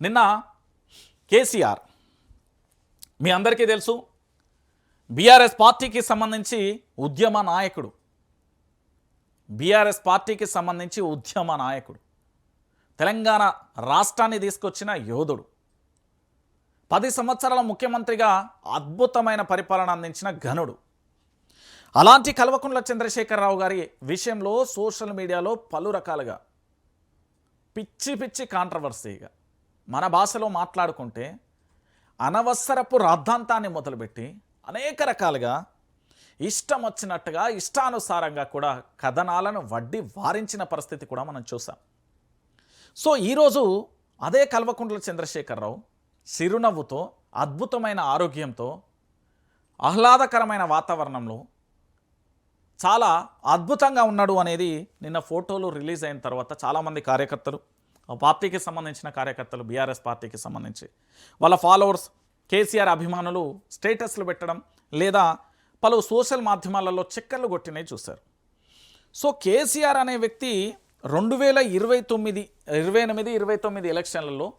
నిన్న కేసీఆర్ మీ అందరికీ తెలుసు బీఆర్ఎస్ పార్టీకి సంబంధించి ఉద్యమ నాయకుడు. బీఆర్ఎస్ పార్టీకి సంబంధించి ఉద్యమ నాయకుడు. తెలంగాణ రాష్ట్రాన్ని తీసుకొచ్చిన యోధుడు. పది సంవత్సరాల ముఖ్యమంత్రిగా అద్భుతమైన పరిపాలన అందించిన ఘనుడు. అలాంటి కల్వకుంట్ల చంద్రశేఖరరావు గారి విషయంలో సోషల్ మీడియాలో పలు రకాలుగా పిచ్చి పిచ్చి కాంట్రవర్సీగా మన భాషలో మాట్లాడుకుంటే అనవసరపు రాద్ధాంతాన్ని మొదలుపెట్టి అనేక రకాలుగా ఇష్టం వచ్చినట్టుగా ఇష్టానుసారంగా కూడా కథనాలను వడ్డీ వారించిన పరిస్థితి కూడా మనం చూసాం. సో ఈరోజు అదే కల్వకుంట్ల చంద్రశేఖరరావు చిరునవ్వుతో అద్భుతమైన ఆరోగ్యంతో ఆహ్లాదకరమైన వాతావరణంలో చాలా అద్భుతంగా ఉన్నాడు అనేది నిన్న ఫోటోలు రిలీజ్ అయిన తర్వాత చాలామంది కార్యకర్తలు పార్టీకి సంబంధించిన కార్యకర్తలు బీఆర్ఎస్ పార్టీకి సంబంధించి. వాళ్ళ ఫాలోవర్స్ కేసీఆర్ అభిమానులు స్టేటస్లు పెట్టడం లేదా పలు సోషల్ మాధ్యమాలలో చెక్కర్లు కొట్టినవి చూశారు. సో కేసీఆర్ అనే వ్యక్తి రెండు వేల ఇరవై తొమ్మిది ఇరవై ఎనిమిది ఇరవై తొమ్మిది ఎలక్షన్లలో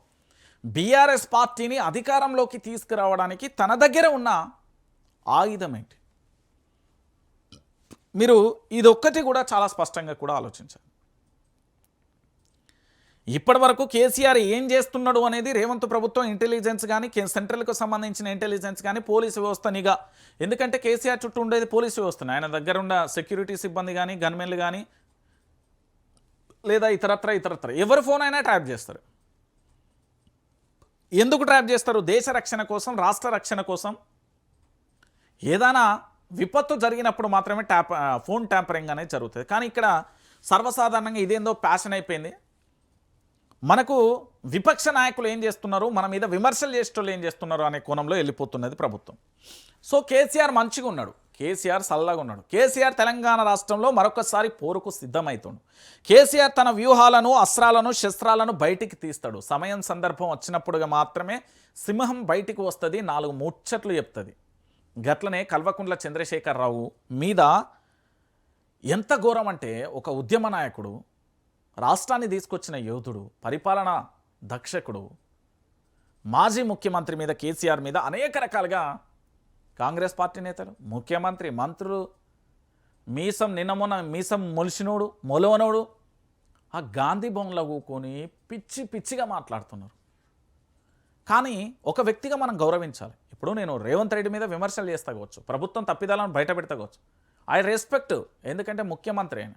బీఆర్ఎస్ పార్టీని అధికారంలోకి తీసుకురావడానికి తన దగ్గర ఉన్న ఆయుధం ఏంటి? మీరు ఇదొక్కటి కూడా చాలా స్పష్టంగా కూడా ఆలోచించారు ఇప్పటి వరకు కేసీఆర్ ఏం చేస్తున్నాడు అనేది రేవంత్ ప్రభుత్వం ఇంటెలిజెన్స్ కానీ సెంట్రల్కు సంబంధించిన ఇంటెలిజెన్స్ కానీ పోలీసు వ్యవస్థ నిఘా. ఎందుకంటే కేసీఆర్ చుట్టూ ఉండేది పోలీసు వ్యవస్థను ఆయన దగ్గర ఉన్న సెక్యూరిటీ సిబ్బంది కానీ గన్మెన్లు కానీ లేదా ఇతరత్ర ఇతరత్ర. ఎవరి ఫోన్ అయినా ట్యాప్ చేస్తారు. ఎందుకు ట్రాప్ చేస్తారు? దేశ రక్షణ కోసం రాష్ట్ర రక్షణ కోసం. ఏదైనా విపత్తు జరిగినప్పుడు మాత్రమే ట్యాప్ ఫోన్ ట్యాంపరింగ్ అనేది జరుగుతుంది. కానీ ఇక్కడ సర్వసాధారణంగా ఇదేందో ప్యాషన్ అయిపోయింది. మనకు విపక్ష నాయకులు ఏం చేస్తున్నారు? మన మీద విమర్శలు చేసేటోళ్ళు ఏం చేస్తున్నారు అనే కోణంలో వెళ్ళిపోతున్నది ప్రభుత్వం. సో కేసీఆర్ మంచిగా ఉన్నాడు. కేసీఆర్ చల్లగా ఉన్నాడు. కేసీఆర్ తెలంగాణ రాష్ట్రంలో మరొకసారి పోరుకు సిద్ధమవుతుండు కేసీఆర్ తన వ్యూహాలను అస్త్రాలను శస్త్రాలను బయటికి తీస్తాడు. సమయం సందర్భం వచ్చినప్పుడుగా మాత్రమే సింహం బయటికి వస్తుంది నాలుగు ముచ్చట్లు చెప్తుంది. గట్లనే కల్వకుంట్ల చంద్రశేఖరరావు మీద ఎంత ఘోరం అంటే ఒక ఉద్యమ నాయకుడు రాష్ట్రాన్ని తీసుకొచ్చిన యోధుడు పరిపాలన దక్షకుడు మాజీ ముఖ్యమంత్రి మీద కేసీఆర్ మీద అనేక రకాలుగా కాంగ్రెస్ పార్టీ నేతలు ముఖ్యమంత్రి మంత్రులు మీసం నిన్న మీసం మొలిసినోడు మొలవనోడు ఆ గాంధీ భవన్లో కూకొని పిచ్చి పిచ్చిగా మాట్లాడుతున్నారు. కానీ ఒక వ్యక్తిగా మనం గౌరవించాలి. ఇప్పుడు నేను రేవంత్ రెడ్డి మీద విమర్శలు చేస్తా కావచ్చు ప్రభుత్వం తప్పిదాలను బయట పెడతావచ్చు ఐ రెస్పెక్ట్ ఎందుకంటే ముఖ్యమంత్రి ఆయన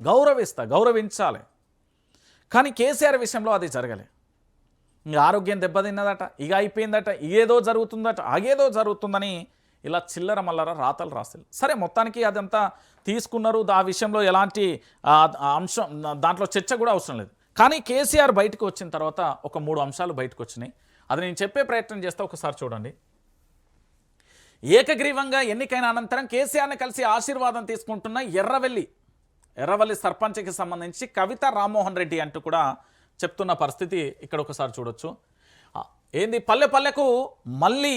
గౌరవిస్తా గౌరవించాలి. కానీ కేసీఆర్ విషయంలో అది జరగలే. ఇంక ఆరోగ్యం దెబ్బతిన్నదట ఇక అయిపోయిందట ఇదేదో జరుగుతుందట అగేదో జరుగుతుందని ఇలా చిల్లర మల్లర రాతలు రాశారు సరే మొత్తానికి అదంతా తీసుకున్నారు. ఆ విషయంలో ఎలాంటి అంశం దాంట్లో చర్చ కూడా అవసరం లేదు. కానీ కేసీఆర్ బయటకు వచ్చిన తర్వాత ఒక మూడు అంశాలు బయటకు వచ్చినాయి. అది నేను చెప్పే ప్రయత్నం చేస్తే ఒకసారి చూడండి. ఏకగ్రీవంగా ఎన్నికైన అనంతరం కేసీఆర్ని కలిసి ఆశీర్వాదం తీసుకుంటున్న ఎర్రవెల్లి ఎర్రవల్లి సర్పంచ్కి సంబంధించి కవిత రామ్మోహన్ రెడ్డి అంటూ కూడా చెప్తున్న పరిస్థితి ఇక్కడ ఒకసారి చూడొచ్చు. ఏంది పల్లె పల్లెకు మళ్ళీ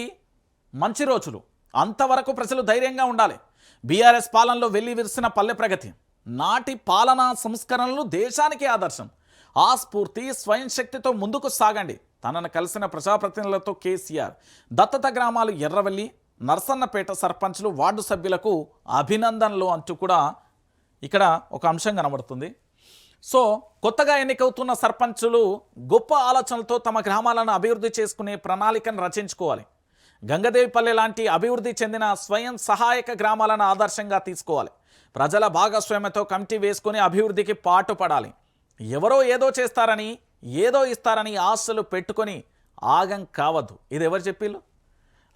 మంచి రోజులు. అంతవరకు ప్రజలు ధైర్యంగా ఉండాలి. బీఆర్ఎస్ పాలనలో వెళ్ళి విరిసిన పల్లె ప్రగతి నాటి పాలనా సంస్కరణలు దేశానికి ఆదర్శం. ఆ స్ఫూర్తి స్వయం శక్తితో ముందుకు సాగండి. తనను కలిసిన ప్రజాప్రతినిధులతో కేసీఆర్ దత్తత గ్రామాలు ఎర్రవల్లి నర్సన్నపేట సర్పంచ్లు వార్డు సభ్యులకు అభినందనలు అంటూ కూడా ఇక్కడ ఒక అంశం కనబడుతుంది. సో కొత్తగా ఎన్నికవుతున్న సర్పంచులు గొప్ప ఆలోచనలతో తమ గ్రామాలను అభివృద్ధి చేసుకునే ప్రణాళికను రచించుకోవాలి. గంగదేవిపల్లె లాంటి అభివృద్ధి చెందిన స్వయం సహాయక గ్రామాలను ఆదర్శంగా తీసుకోవాలి. ప్రజల భాగస్వామ్యతో కమిటీ వేసుకుని అభివృద్ధికి పాటుపడాలి. ఎవరో ఏదో చేస్తారని ఏదో ఇస్తారని ఆశలు పెట్టుకొని ఆగం కావద్దు. ఇది ఎవరు చెప్పిళ్ళు?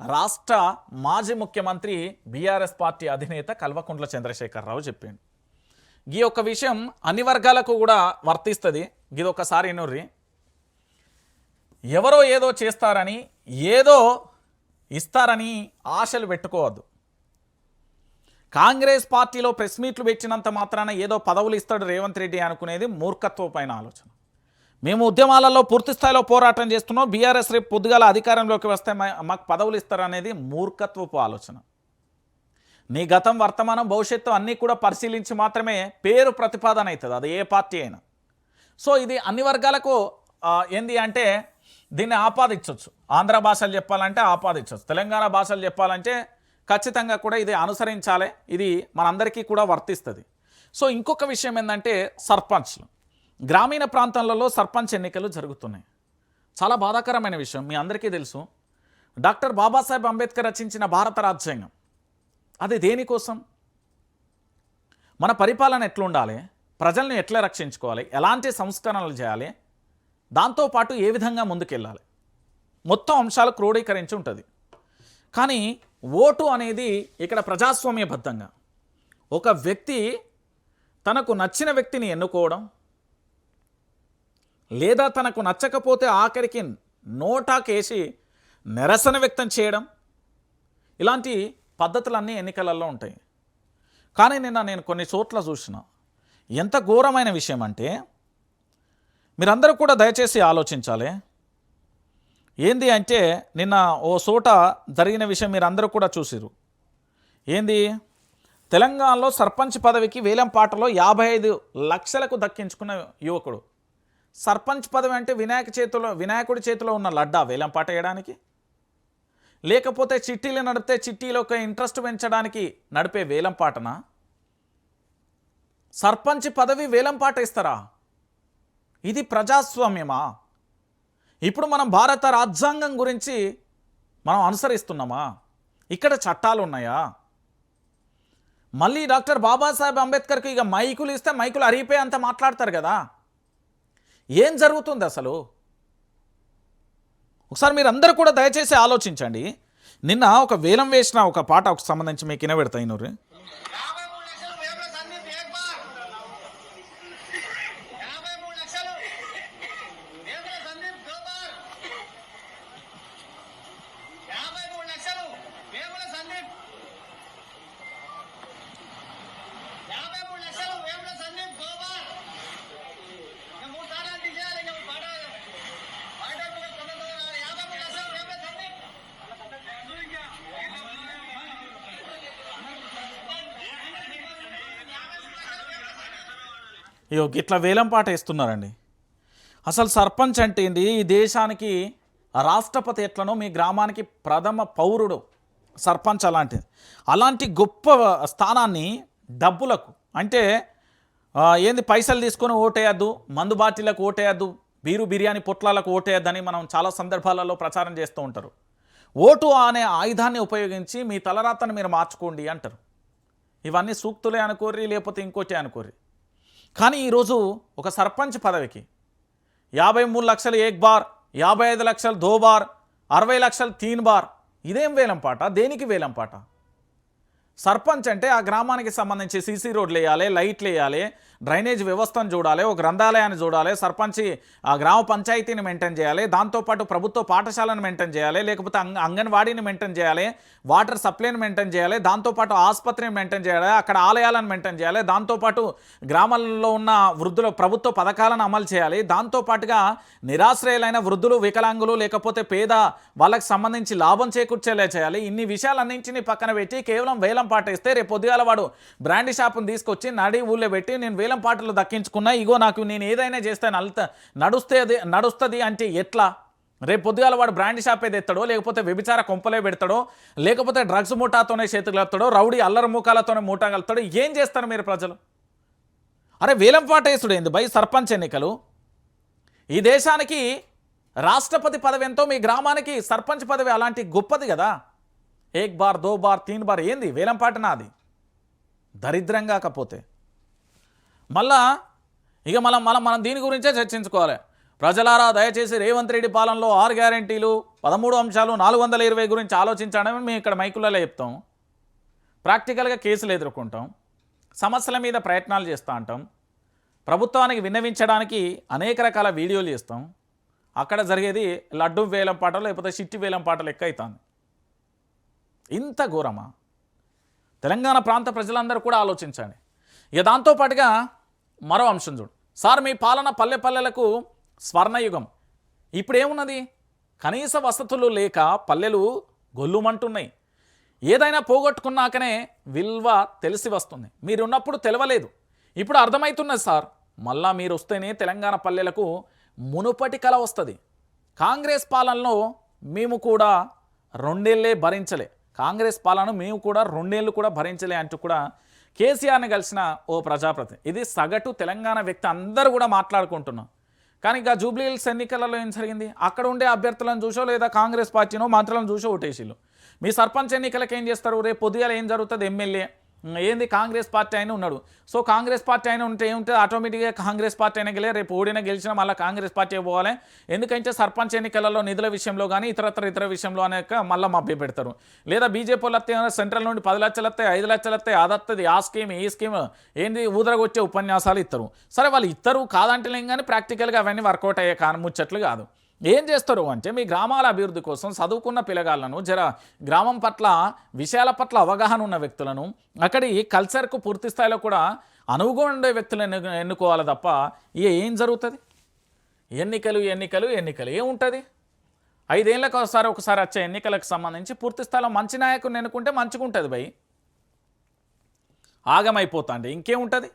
రాష్ట్ర మాజీ ముఖ్యమంత్రి బీఆర్ఎస్ పార్టీ అధినేత కల్వకుంట్ల చంద్రశేఖరరావు చెప్పిండు. ఈ యొక్క విషయం అన్ని వర్గాలకు కూడా వర్తిస్తుంది. ఇది ఒకసారి ఎన్నుర్రి ఎవరో ఏదో చేస్తారని ఏదో ఇస్తారని ఆశలు పెట్టుకోవద్దు. కాంగ్రెస్ పార్టీలో ప్రెస్ మీట్లు పెట్టినంత మాత్రాన ఏదో పదవులు ఇస్తాడు రేవంత్ రెడ్డి అనుకునేది మూర్ఖత్వపైన ఆలోచన. మేము ఉద్యమాలలో పూర్తి స్థాయిలో పోరాటం చేస్తున్నాం. బీఆర్ఎస్ రేపు పొద్దుగాల అధికారంలోకి వస్తే మా- మాకు పదవులు ఇస్తారనేది మూర్ఖత్వపు ఆలోచన. నీ గతం వర్తమానం భవిష్యత్తు అన్నీ కూడా పరిశీలించి మాత్రమే పేరు ప్రతిపాదన అవుతుంది. అది ఏ పార్టీ అయినా. సో ఇది అన్ని వర్గాలకు ఏంది అంటే దీన్ని ఆపాదించవచ్చు ఆంధ్ర భాషలు చెప్పాలంటే ఆపాదించవచ్చు తెలంగాణ భాషలు చెప్పాలంటే ఖచ్చితంగా కూడా ఇది అనుసరించాలి. ఇది మనందరికీ కూడా వర్తిస్తుంది. సో ఇంకొక విషయం ఏంటంటే సర్పంచ్లు. గ్రామీణ ప్రాంతాలలో సర్పంచ్ ఎన్నికలు జరుగుతున్నాయి. చాలా బాధాకరమైన విషయం. మీ అందరికీ తెలుసు. డాక్టర్ బాబాసాహెబ్ అంబేద్కర్ రచించిన భారత రాజ్యాంగం. అది దేనికోసం మన పరిపాలన ఎట్లుండాలి? ప్రజల్ని ఎట్లా రక్షించుకోవాలి? ఎలాంటి సంస్కరణలు చేయాలి? దాంతోపాటు ఏ విధంగా ముందుకెళ్ళాలి? మొత్తం అంశాలు క్రోడీకరించి ఉంటుంది. కానీ ఓటు అనేది ఇక్కడ ప్రజాస్వామ్యబద్ధంగా ఒక వ్యక్తి తనకు నచ్చిన వ్యక్తిని ఎన్నుకోవడం లేదా తనకు నచ్చకపోతే ఆఖరికి నోటాకేసి నిరసన వ్యక్తం చేయడం ఇలాంటి పద్ధతులన్నీ ఎన్నికలలో ఉంటాయి. కానీ నిన్న నేను కొన్ని చోట్ల చూసిన ఎంత ఘోరమైన విషయం అంటే మీరందరూ కూడా దయచేసి ఆలోచించాలి. ఏంది అంటే నిన్న ఓ చోట జరిగిన విషయం మీరందరూ కూడా చూసిరు ఏంది? తెలంగాణలో సర్పంచ్ పదవికి వేలంపాటలో యాభై ఐదు లక్షలకు దక్కించుకున్న యువకుడు. సర్పంచ్ పదవి అంటే వినాయక చేతిలో వినాయకుడి చేతిలో ఉన్న లడ్డా వేలంపాట వేయడానికి? లేకపోతే చిట్టీలు నడిపితే చిట్టీలో ఒక ఇంట్రెస్ట్ పెంచడానికి నడిపే వేలంపాటనా సర్పంచ్ పదవి వేలంపాట ఇస్తారా? ఇది ప్రజాస్వామ్యమా? ఇప్పుడు మనం భారత రాజ్యాంగం గురించి మనం అనుసరిస్తున్నామా? ఇక్కడ చట్టాలు ఉన్నాయా మళ్ళీ డాక్టర్ బాబాసాహెబ్ అంబేద్కర్కి ఇక మైకులు ఇస్తే మైకులు అరిగిపోయి అంత మాట్లాడతారు కదా? ఏం జరుగుతుంది అసలు? ఒకసారి మీరు అందరూ కూడా దయచేసి ఆలోచించండి. నిన్న ఒక వేలం వేసిన ఒక పాట ఒక సంబంధించి మీకు వినబెడతా ఇనూరు యాభై మూడు లక్షలు వేపుల సందీప్ ఏక్ బార్ యాభై మూడు లక్షలు వేపుల సందీప్ దో బార్ యాభై మూడు లక్షలు వేపుల సందీప్ యాభై మూడు లక్షలు వేపుల సందీప్ దో బార్ ఇంకా మూడు సార్లు అంటే చేయాలి ఇంకా పాట పాట తొందర యాభై మూడు లక్షలు వేపుల సందీప్ ఇగో ఇట్లా వేలం పాట వేస్తున్నారండి. అసలు సర్పంచ్ అంటే ఏంటి ఈ దేశానికి రాష్ట్రపతి ఎట్లనో మీ గ్రామానికి ప్రథమ పౌరుడు సర్పంచ్ అలాంటిది. అలాంటి గొప్ప స్థానాన్ని డబ్బులకు అంటే ఏంది పైసలు తీసుకొని ఓటేయద్దు మందు బాటిలకు ఓటేయద్దు బీరు బిర్యానీ పొట్లాలకు ఓటేయద్దని మనం చాలా సందర్భాలలో ప్రచారం చేస్తూ ఉంటారు. ఓటు అనే ఆయుధాన్ని ఉపయోగించి మీ తలరాతను మీరు మార్చుకోండి అంటారు. ఇవన్నీ సూక్తులే అనుకోర్రి లేకపోతే ఇంకోటి అనుకోర్రి. కానీ ఈరోజు ఒక సర్పంచ్ పదవికి యాభై మూడు లక్షలు ఏక్ బార్ యాభై ఐదు లక్షలు దో బార్ అరవై లక్షలు తీన్ బార్ ఇదేం వేలంపాట దేనికి వేలం పాట? సర్పంచ్ అంటే ఆ గ్రామానికి సంబంధించి సీసీ రోడ్లు వేయాలి లైట్లు వేయాలి డ్రైనేజ్ వ్యవస్థను చూడాలి ఒక గ్రంథాలయాన్ని చూడాలి సర్పంచి ఆ గ్రామ పంచాయతీని మెయింటైన్ చేయాలి దాంతోపాటు ప్రభుత్వ పాఠశాలను మెయింటైన్ చేయాలి లేకపోతే అంగ అంగన్వాడీని మెయింటైన్ చేయాలి వాటర్ సప్లైని మెయింటైన్ చేయాలి దాంతోపాటు ఆసుపత్రిని మెయింటైన్ చేయాలి అక్కడ ఆలయాలను మెయింటైన్ చేయాలి దాంతోపాటు గ్రామాల్లో ఉన్న వృద్ధుల ప్రభుత్వ పథకాలను అమలు చేయాలి దాంతోపాటుగా నిరాశ్రయులైన వృద్ధులు వికలాంగులు లేకపోతే పేద వాళ్ళకి సంబంధించి లాభం చేకూర్చేలా చేయాలి. ఇన్ని విషయాలన్నింటినీ పక్కన పెట్టి కేవలం వేలం పాటేస్తే రేపు పొద్దుగాల వాడు బ్రాండ్ షాప్ను తీసుకొచ్చి నడి ఊళ్ళో పెట్టి నేను వేలం వేలం పాటలు దక్కించుకున్నా ఇగో నాకు నేను ఏదైనా చేస్తే అల్త నడుస్తే నడుస్తుంది అంటే ఎట్లా? రేపు పొద్దుగాల వాడు బ్రాండ్ షాప్ ఏది ఎత్తాడో లేకపోతే వ్యభిచార కొంపలే పెడతాడో లేకపోతే డ్రగ్స్ మూటాతోనే చేతులు కలుపుతాడో రౌడీ అల్లరి మూకాలతోనే మూటా కలుపుతాడో ఏం చేస్తారు మీరు ప్రజలు? అరే వేలం పాటేసుడు ఏంది బై? సర్పంచ్ ఎన్నికలు. ఈ దేశానికి రాష్ట్రపతి పదవి ఎంతో మీ గ్రామానికి సర్పంచ్ పదవి అలాంటి గొప్పది కదా. ఏక్ బార్ దో బార్ తీన్ బార్ ఏంది? వేలంపాటనా అది నాది. దరిద్రం కాకపోతే. మళ్ళా ఇక మనం మనం మనం దీని గురించే చర్చించుకోవాలి. ప్రజలారా దయచేసి రేవంత్ రెడ్డి పాలనలో ఆరు గ్యారంటీలు పదమూడు అంశాలు నాలుగు వందల ఇరవై గురించి ఆలోచించడమే మేము ఇక్కడ మైకులలో చెప్తాం. ప్రాక్టికల్గా కేసులు ఎదుర్కొంటాం. సమస్యల మీద ప్రయత్నాలు చేస్తూ ఉంటాం ప్రభుత్వానికి విన్నవించడానికి అనేక రకాల వీడియోలు చేస్తాం. అక్కడ జరిగేది లడ్డు వేలం పాటలు లేకపోతే చిట్టి వేలం పాటలు లెక్క అవుతుంది ఇంత ఘోరమా? తెలంగాణ ప్రాంత ప్రజలందరూ కూడా ఆలోచించండి. ఇక దాంతోపాటుగా మరో అంశం చూడు. సార్ మీ పాలన పల్లె పల్లెలకు స్వర్ణయుగం. ఇప్పుడేమున్నది? కనీస వసతులు లేక పల్లెలు గొల్లుమంటున్నాయి. ఏదైనా పోగొట్టుకున్నాకనే విలువ తెలిసి వస్తుంది. మీరున్నప్పుడు తెలవలేదు. ఇప్పుడు అర్థమవుతున్నది సార్ మళ్ళా మీరు వస్తేనే తెలంగాణ పల్లెలకు మునుపటి కళ వస్తుంది. కాంగ్రెస్ పాలనలో మేము కూడా రెండేళ్ళే భరించలే. కాంగ్రెస్ పాలన మేము కూడా రెండేళ్ళు కూడా భరించలే అంటూ కూడా కేసీఆర్ని కలిసిన ఓ ప్రజాప్రతినిధి ఇది సగటు తెలంగాణ వ్యక్తి అందరూ కూడా మాట్లాడుకుంటున్నాం. కానీ ఇక జూబ్లీ హిల్స్ ఎన్నికలలో ఏం జరిగింది? అక్కడ ఉండే అభ్యర్థులను చూసో లేదా కాంగ్రెస్ పార్టీనో మంత్రులను చూసో ఓటేసిళ్ళు మీ సర్పంచ్ ఎన్నికలకు ఏం చేస్తారు? రేపు పొద్దుగాల ఏం జరుగుతుంది? ఎమ్మెల్యే ఏంది కాంగ్రెస్ పార్టీ అయినా ఉన్నాడు. సో కాంగ్రెస్ పార్టీ అయినా ఉంటే ఏముంటుంది? ఆటోమేటిక్గా కాంగ్రెస్ పార్టీ అయినా గెలే రేపు ఓడినా గెలిచినా మళ్ళీ కాంగ్రెస్ పార్టీ పోవాలి. ఎందుకంటే సర్పంచ్ ఎన్నికలలో నిధుల విషయంలో కానీ ఇతరత్ర ఇతర విషయంలో అనేక మళ్ళీ మభ్య పెడతారు. లేదా బీజేపీ వాళ్ళు వస్తే సెంట్రల్ నుండి పది లక్షలు వస్తాయి ఐదు లక్షలు వస్తాయి అది వస్తుంది ఆ స్కీమ్ ఈ స్కీమ్ ఏంది ఊదరగొచ్చే ఉపన్యాసాలు ఇస్తారు సరే వాళ్ళు ఇస్తారు కాదంటలేం కానీ ప్రాక్టికల్గా అవన్నీ వర్కౌట్ అయ్యే కాని ముచ్చట్లు కాదు. ఏం చేస్తారు అంటే మీ గ్రామాల అభివృద్ధి కోసం చదువుకున్న పిల్లగాళ్ళను జర గ్రామం పట్ల విషయాల పట్ల అవగాహన ఉన్న వ్యక్తులను అక్కడి కల్చర్కు పూర్తి స్థాయిలో కూడా అనువుగా ఉండే వ్యక్తులను ఎన్ను- ఎన్నుకోవాలి తప్ప ఇక ఏం జరుగుతుంది? ఎన్నికలు ఎన్నికలు ఎన్నికలు ఏముంటుంది ఐదేళ్ళకి ఒకసారి ఒకసారి వచ్చే ఎన్నికలకు సంబంధించి పూర్తి స్థాయిలో మంచి నాయకుడిని ఎన్నుకుంటే మంచిగా ఉంటుంది భయ్ ఆగమైపోతాండి ఇంకేముంటుంది